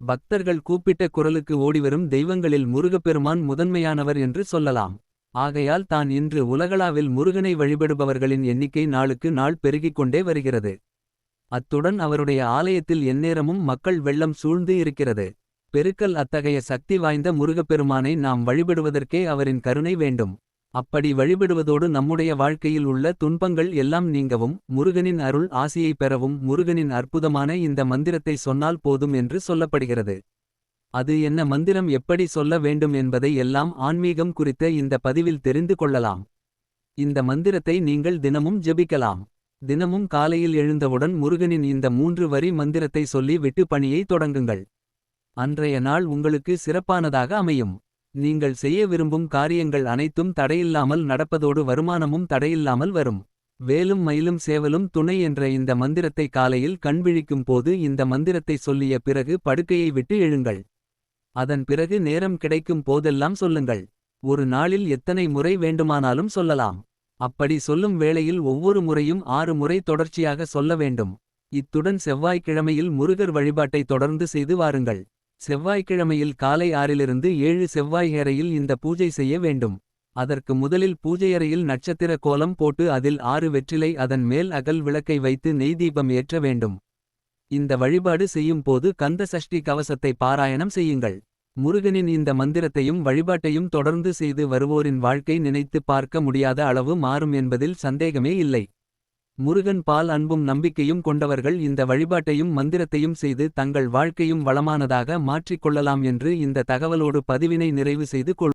பக்தர்கள் கூப்பிட்ட குரலுக்கு ஓடிவரும் தெய்வங்களில் முருகப்பெருமான் முதன்மையானவர் என்று சொல்லலாம். ஆகையால் தான் இன்று உலகளாவில் முருகனை வழிபடுபவர்களின் எண்ணிக்கை நாளுக்கு நாள் பெருகிக் கொண்டே வருகிறது. அத்துடன் அவருடைய ஆலயத்தில் எந்நேரமும் மக்கள் வெள்ளம் சூழ்ந்து இருக்கிறது. பெருக்கல் அத்தகைய சக்தி வாய்ந்த முருகப்பெருமானை நாம் வழிபடுவதற்கே அவரின் கருணை வேண்டும். அப்படி வழிபடுவதோடு நம்முடைய வாழ்க்கையில் உள்ள துன்பங்கள் எல்லாம் நீங்கவும். முருகனின் அருள் ஆசியை பெறவும் முருகனின் அற்புதமான இந்த மந்திரத்தை சொன்னால் போதும் என்று சொல்லப்படுகிறது. அது என்ன மந்திரம் எப்படி சொல்ல வேண்டும் என்பதை எல்லாம் ஆன்மீகம் குறித்த இந்த பதிவில் தெரிந்து கொள்ளலாம். இந்த மந்திரத்தை நீங்கள் தினமும் ஜெபிக்கலாம். தினமும் காலையில் எழுந்தவுடன் முருகனின் இந்த மூன்று வரி மந்திரத்தை சொல்லி விட்டு பணியை தொடங்குங்கள். அன்றைய நாள் உங்களுக்கு சிறப்பானதாக அமையும். நீங்கள் செய்ய விரும்பும் காரியங்கள் அனைத்தும் தடையில்லாமல் நடப்பதோடு வருமானமும் தடையில்லாமல் வரும். வேலும் மயிலும் சேவலும் துணை என்ற இந்த மந்திரத்தை காலையில் கண்விழிக்கும் போது இந்த மந்திரத்தை சொல்லிய பிறகு படுக்கையை விட்டு எழுங்கள். அதன் பிறகு நேரம் கிடைக்கும் போதெல்லாம் சொல்லுங்கள். ஒரு நாளில் எத்தனை முறை வேண்டுமானாலும் சொல்லலாம். அப்படி சொல்லும் வேளையில் ஒவ்வொரு முறையும் ஆறு முறை தொடர்ச்சியாக சொல்ல வேண்டும். இத்துடன் செவ்வாய்க்கிழமையில் முருகர் வழிபாட்டை தொடர்ந்து செய்து வாருங்கள். செவ்வாய்க்கிழமையில் காலை ஆறிலிருந்து ஏழு செவ்வாய்கரையில் இந்த பூஜை செய்ய வேண்டும். அதற்கு முதலில் பூஜையறையில் நட்சத்திர கோலம் போட்டு அதில் ஆறு வெற்றிலை அதன் மேல் அகல் விளக்கை வைத்து நெய்தீபம் ஏற்ற வேண்டும். இந்த வழிபாடு செய்யும் போது கந்த சஷ்டி கவசத்தை பாராயணம் செய்யுங்கள். முருகனின் இந்த மந்திரத்தையும் வழிபாட்டையும் தொடர்ந்து செய்து வருவோரின் வாழ்க்கை நினைத்து பார்க்க முடியாத அளவு மாறும் என்பதில் சந்தேகமே இல்லை. முருகன் பால் அன்பும் நம்பிக்கையும் கொண்டவர்கள் இந்த வழிபாட்டையும் மந்திரத்தையும் செய்து தங்கள் வாழ்க்கையும் வளமானதாக மாற்றிக்கொள்ளலாம் என்று இந்த தகவலோடு பதிவினை நிறைவு செய்து கொள்.